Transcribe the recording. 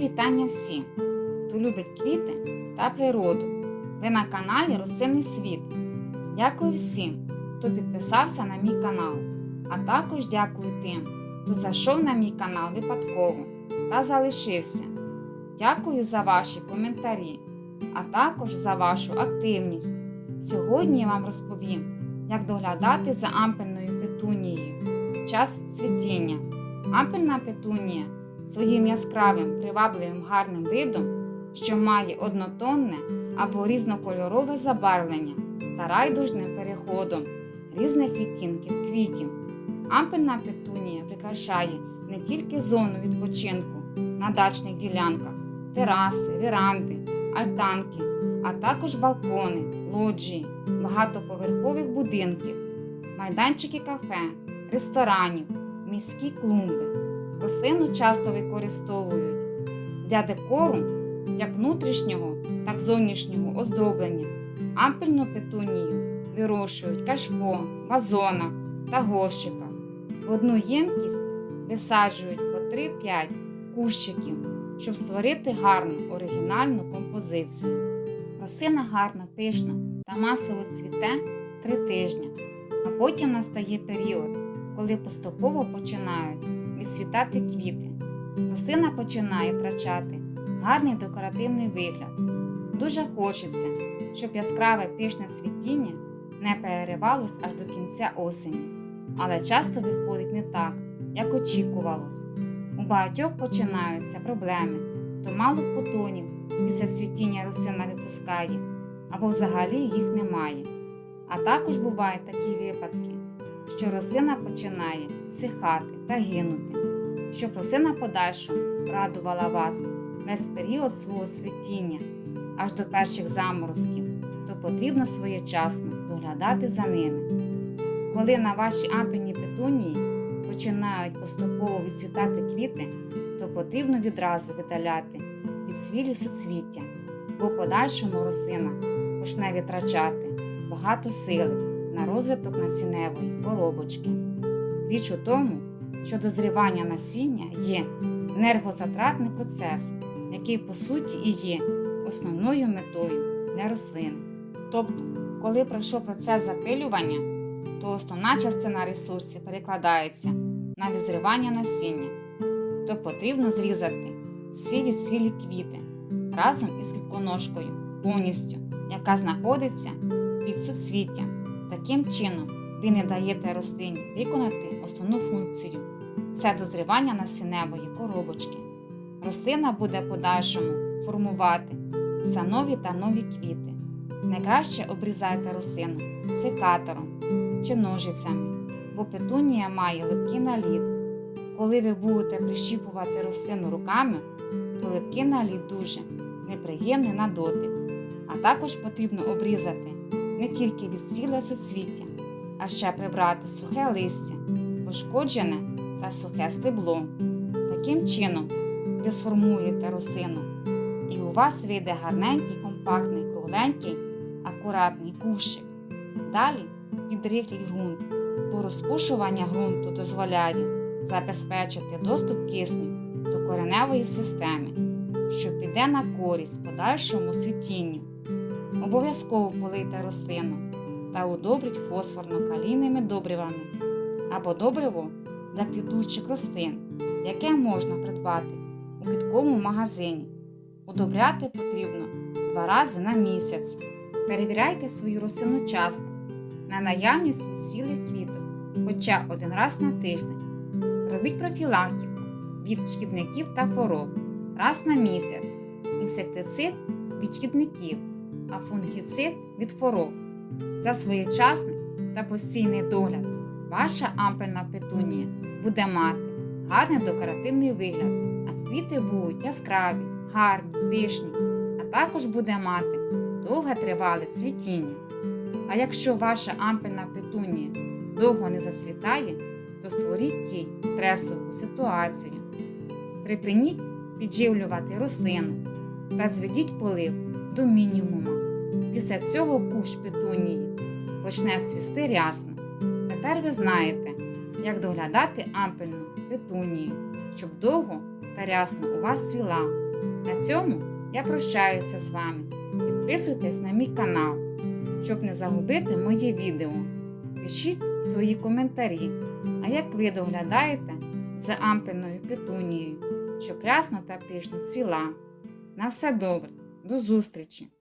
Вітання всім, хто любить квіти та природу. Ви на каналі Росинний світ. Дякую всім, хто підписався на мій канал. А також дякую тим, хто зайшов на мій канал випадково та залишився. Дякую за ваші коментарі, а також за вашу активність. Сьогодні я вам розповім, як доглядати за ампельною петунією під час цвітіння. Ампельна петунія своїм яскравим привабливим гарним видом, що має однотонне або різнокольорове забарвлення та райдужним переходом різних відтінків квітів. Ампельна петунія прикрашає не тільки зону відпочинку на дачних ділянках, тераси, веранди, альтанки, а також балкони, лоджії, багатоповерхових будинків, майданчики кафе, ресторанів, міські клумби. Рослину часто використовують для декору як внутрішнього, так зовнішнього оздоблення. Ампельну петунію вирощують кашпо, вазонах та горщиках. В одну ємкість висаджують по 3-5 кущиків, щоб створити гарну оригінальну композицію. Рослина гарно, пишно та масово цвіте 3 тижні, а потім настає період, коли поступово починають відсвітати квіти. Рослина починає втрачати гарний декоративний вигляд. Дуже хочеться, щоб яскраве пишне цвітіння не переривалось аж до кінця осені, але часто виходить не так, як очікувалось. У багатьох починаються проблеми, то мало бутонів після цвітіння рослина випускає, або взагалі їх немає. А також бувають такі випадки, що рослина починає сихати та гинути. Щоб рослина подальшому радувала вас весь період свого цвітіння аж до перших заморозків, то потрібно своєчасно доглядати за ними. Коли на вашій ампельній петунії починають поступово відцвітати квіти, то потрібно відразу видаляти підсвілі суцвіття, бо подальшому рослина почне витрачати багато сили на розвиток насінневої коробочки. Річ у тому, що дозрівання насіння є енергозатратний процес, який по суті і є основною метою для рослини. Тобто, коли пройшов процес запилювання, то основна частина ресурсів перекладається на відзрівання насіння, то потрібно зрізати всі відсвілі квіти разом із квітконожкою повністю, яка знаходиться під суцвіттям. Таким чином, ви не даєте рослині виконати основну функцію це дозрівання насінневої коробочки. Рослина буде подальшому формувати за нові та нові квіти. Найкраще обрізайте рослину секатором чи ножицями, бо петунія має липкий наліт. Коли ви будете прищіпувати рослину руками, то липкий наліт дуже неприємний на дотик. А також потрібно обрізати не тільки відсвіле суцвіття, а ще прибрати сухе листя, пошкоджене та сухе стебло. Таким чином ви сформуєте рослину, і у вас вийде гарненький, компактний, кругленький, акуратний кущик. Далі підрихліть ґрунт, бо розпушування ґрунту дозволяє забезпечити доступ кисню до кореневої системи, що піде на користь подальшому світінню. Обов'язково полийте рослину та удобріть фосфорно-калійними добривами або добриво для квітучих рослин, яке можна придбати у квітковому магазині. Удобряти потрібно два рази на місяць. Перевіряйте свою рослину часто на наявність відсвілих квіток, хоча один раз на тиждень. Робіть профілактику від шкідників та хвороб раз на місяць, інсектицид від шкідників, а фунгіцид від хвороб. За своєчасний та постійний догляд ваша ампельна петунія буде мати гарний декоративний вигляд, а квіти будуть яскраві, гарні, пишні, а також буде мати довге тривале цвітіння. А якщо ваша ампельна петунія довго не зацвітає, то створіть їй стресову ситуацію. Припиніть підживлювати рослину та зведіть полив до мінімуму. Після цього кущ петунії почне свісти рясно. Тепер ви знаєте, як доглядати ампельну петунію, щоб довго та рясно у вас цвіла. На цьому я прощаюся з вами. Підписуйтесь на мій канал, щоб не загубити моє відео. Пишіть свої коментарі. А як ви доглядаєте за ампельною петунією, щоб рясно та пишно цвіла? На все добре, до зустрічі!